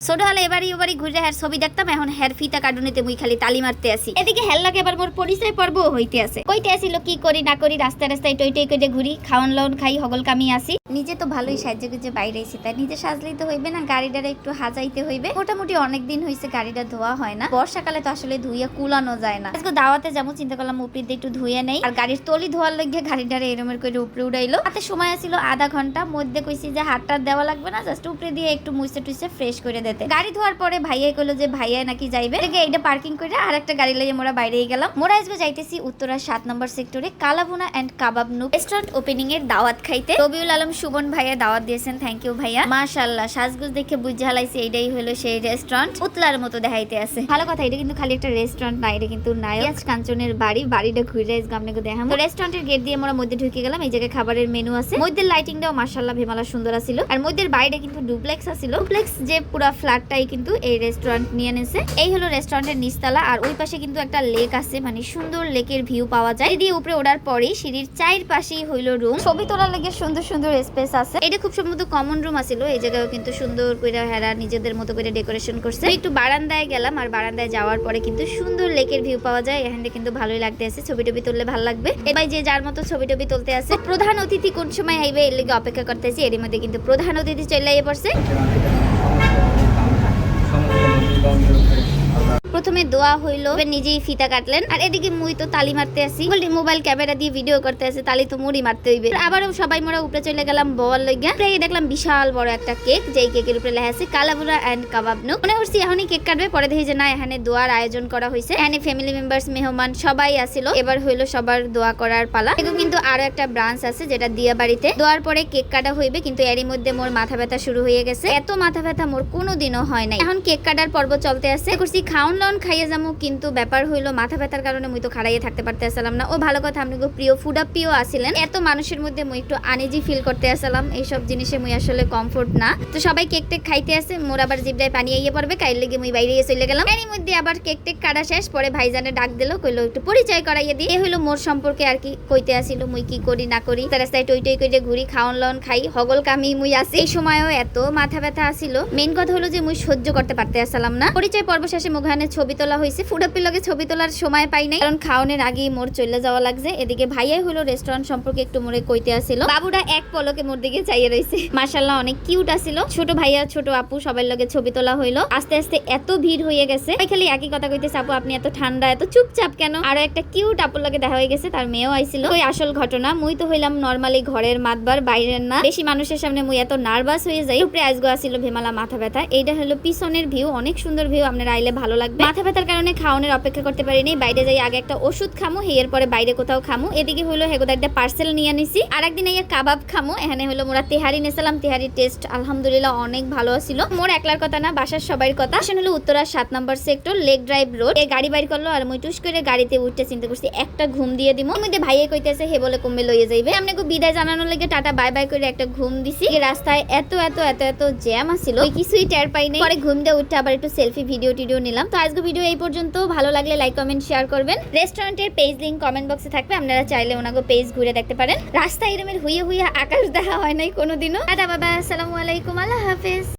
ছোট হলে এবারই ওবারই ঘুরে হ্যার ছবি দেখতাম, এখন হ্যার ফিতা কাটুনিতে মুই খালি তালি মারতে আসি এদিকে হ্যার লাগে এবার মোর পরিচয় পর্ব হইতে আছে। কইতে আসিল কি করি না করি, রাস্তায় রাস্তায় টই টই করে ঘুরি খাওয়ান লাউন খাই, হগল কামি আসি নিজে তো ভালোই সাহায্য গুজে বাইরে এসি তাই নিজে সাজলেই তো হইবে না গাড়িটারে একটু হাজাইতে হইবে। মোটামুটি অনেক দিন হইছে গাড়িটা ধোয়া হয় না। বর্ষাকালে তো আসলে ধুইয়া কুলানো যায় না। আজকে দাওয়াতে যাব, চিন্তা করলাম উপরে দিয়ে একটু ধুয়ে নেই। আর গাড়ির তলি ধোয়ার লগে গাড়িটারে এরমের করে উপরে উড়াইলো। হাতে সময় আছিল আধা ঘণ্টা, মধ্যে কইছি যে হাতটা দেওয়া লাগবে না, জাস্ট উপরে দিয়ে একটু মুছে টুইছে ফ্রেশ করে দিতে। গাড়ি ধোয়ার পরে ভাইয়াই কইলো যে ভাইয়া নাকি যাইবে। এইটা পার্কিং করে আর একটা গাড়ি লইয়ে মোরা বাইরে গেলাম। মোরা আজকে যাইতেছি উত্তরা সাত নম্বর সেক্টরে কালাভুনা এন্ড কাবাব নু রেস্টুরেন্ট ওপেনিং এর দাওয়াত খাইতে। রবিউল আলম সুবন ভাইয়া দাওয়াত দিয়েছেন থ্যাংক ইউ ভাইয়া। মাশাআল্লাহ, সাজগুজ দেখে বুঝে হালাইছি, এইটাই হলো সেই রেস্টুরেন্ট উতলার মতো দেখাইতে আছে। ভালো কথা, এটা কিন্তু খালি একটা রেস্টুরেন্ট না, এটা কিন্তু নায়ক। কাঞ্চনের বাড়ি, বাড়িটা ঘুরে আজকে আপনাকে দেখাম রেস্টুরেন্টের গেট দিয়ে আমরা মধ্যে ঢুকে গেলাম, এই জায়গায় খাবারের মেনু আছে। মধ্যে লাইটিংটাও মাশাআল্লাহ ভেমালা সুন্দর আছিল। আর মধ্যের বাইরে কিন্তু ডুপ্লেক্স আছিল। ডুপ্লেক্স যে পুরো ফ্ল্যাটটাই কিন্তু এই রেস্টুরেন্ট নিয়ে নেছে। এই হলো রেস্টুরেন্টের নিচতলা, আর ওই পাশে কিন্তু একটা লেক আছে মানে সুন্দর লেকের ভিউ পাওয়া যায়। দিয়ে উপরে ওঠার পরেই সিঁড়ির চার পাশেই হইল রুম ছবি তোলার লেগে সুন্দর সুন্দর স্পেস আছে। এটা খুব সম্ভবত কমন রুম আছিল, এই জায়গায় কিন্তু সুন্দর করে হেরা নিজেদের মতো করে ডেকোরেশন করছে। একটু বারান্দায় গেলাম, আর বারান্দায় যাওয়ার পরে কিন্তু সুন্দর লেকের ভিউ পাওয়া যায়, এখানে কিন্তু ভালোই লাগতে আছে ছবি টবি তুললে ভালো লাগবে। এবার যে যার মতো ছবি টবি তুলতে আছে, প্রধান অতিথি কোন সময় আইবে, এর লেগে অপেক্ষা করতেছি এর মধ্যে কিন্তু প্রধান অতিথি চলে পড়ছে। প্রথমে দোয়া হইল নিজেই ফিতা কাটলেন। আর এদিকে মুই তো তালি মারতে আসি। বলি মোবাইল ক্যামেরা দিয়ে ভিডিও করতে আসে, তালি তো মুড়ি মারতে হইবে। আবারও সবাই মোরা উপরে চলে গেলাম বল লইগা। প্রায় দেখলাম বিশাল বড় একটা কেক, যেই কেকের উপরে লেখা আছে, কালাবুরা এন্ড কাবাব নো। মনে করছি এখনই কেক কাটবে, পরে দেখি যে না, এখানে দোয়ার আয়োজন করা হয়েছে এখানে ফ্যামিলি মেম্বার্স মেহমান সবাই আসিল। এবার হইল সবার দোয়া করার পালা। এগুলো কিন্তু আরও একটা ব্রাঞ্চ আছে, যেটা দিয়া বাড়িতে। দোয়ার পরে কেক কাটা হইবে, কিন্তু এরই মধ্যে মোর মাথা ব্যথা শুরু হয়ে গেছে। এত মাথা ব্যথা মোর কোনোদিনও হয় নাই। এখন কেক কাটার পর্ব চলতে আছে। করছি খাউন লাউন খাইয়ে যাব কিন্তু ব্যাপার হইল মাথা ব্যথার কারণে মুই তো খাড়াইয়ে থাকতে পারতে আসলাম না। ও ভালো কথা, আপনি প্রিয় ফুড প্রিয় আসিলেন এত মানুষের মধ্যে মুই একটু আনিজি ফিল করতে আসলাম। এইসব জিনিসে মুই আসলে কমফোর্ট না। তো সবাই কেক টেক খাইতে আসে, মোর আবার জিবটায় পানি আইয়ে পড়বে কাইল লেগে মুই বাইরে চলে গেলাম। এরই মধ্যে আবার কেক টেক কাটা শেষ, পরে ভাইজানে ডাক দিল, কইলো, একটু পরিচয় করাইয়ে দিই এ হইল মোর সম্পর্কে আর কি কইতে আসিল, মুই কি করি, না করি। তার রাস্তায় টই টই করে ঘুরি, খাওন লন খাই, হগল কামি মুই আসি এই সময়ও এত মাথা ব্যথা আসিল মেইন কথা হলো যে মুই সহ্য করতে পারতে আসলাম না। পরিচয় পর্ব শেষে মুখানে ছবি তোলা হয়েছে। ফুডাপির লগে ছবি তোলার সময় পাই নাই, কারণ খাওয়ানোর আগেই মোর চলে যাওয়া লাগছে। এদিকে ভাইয়াই হলো রেস্টুরেন্ট সম্পর্কে একটু মোরে কইতে আসিল। বাবুরা এক পলকে মোর দিকে চাইয়ে রয়েছে মাশাল্লাহ অনেক কিউট আসিল। ছোট ভাইয়া, ছোট আপু সবার লগে ছবি তোলা হইল। আস্তে আস্তে এত ভিড় হয়ে গেছে। ওই খালি একই কথা কইতে আপু, আপনি এত ঠান্ডা, এত চুপচাপ কেন? আরও একটা কিউট আপুর লগে দেখা হয়ে গেছে, তার মেয়েও আইছিল। ওই আসল ঘটনা, মুই তো হইলাম নর্মালি ঘরের মাতবার, বাইরের না। বেশি মানুষের সামনে মুই এত নার্ভাস হয়ে যাই। উপরে আজগো আসিল ভেমালা মাথা ব্যথা। এইটা হলো পিছনের ভিউ অনেক সুন্দর ভিউ আপনারা আইলে ভালো লাগবে। মাথা ব্যথার কারণে খাওয়ানোর অপেক্ষা করতে পারিনি। বাইরে যাই, আগে একটা ওষুধ খামু এর পরে বাইরে কোথাও খামু। এদিকে হলো একটা পার্সেল নিয়ে নিছি আর একদিন এই কাবাব খামু। এখানে হলো মোরা তেহারি নেছিলাম তেহারি টেস্ট আলহামদুলিল্লাহ অনেক ভালো ছিল। মোর একলার কথা না, বাসার সবার কথা। আসলে হলো উত্তরা সাত number sector lake drive road এই গাড়ি বাইর করল আর মুই টুস করে গাড়িতে উঠতে চিন্তা করছি, একটা ঘুম দিয়ে দিব মধ্যে ভাইয়ে কইতেছে, হে বলে কমবে লইয়ে যাইবে। আমি বিদায় জানানোর লাগে টাটা, বাই বাই করে একটা ঘুম দিছি। রাস্তায় এত এত এত এত জ্যাম আছিল। কিছুই টের পাই নাই পরে ঘুম দিয়ে উঠতে আবার একটু সেলফি ভিডিও টিডিও নিলাম। তো আজকে ভিডিও এই পর্যন্ত। ভালো লাগলে লাইক কমেন্ট শেয়ার করবেন। রেস্টুরেন্টের পেজ লিঙ্ক কমেন্ট বক্সে থাকবে। আপনারা চাইলে ওনাকে পেজ ঘুরে দেখতে পারেন। রাস্তা এরমের হুইয়ে হুইয়ে আকাশ দেখা হয় নাই কোনোদিনও। টাটা, বাবা। আসসালামু আলাইকুম। আল্লাহ হাফেজ।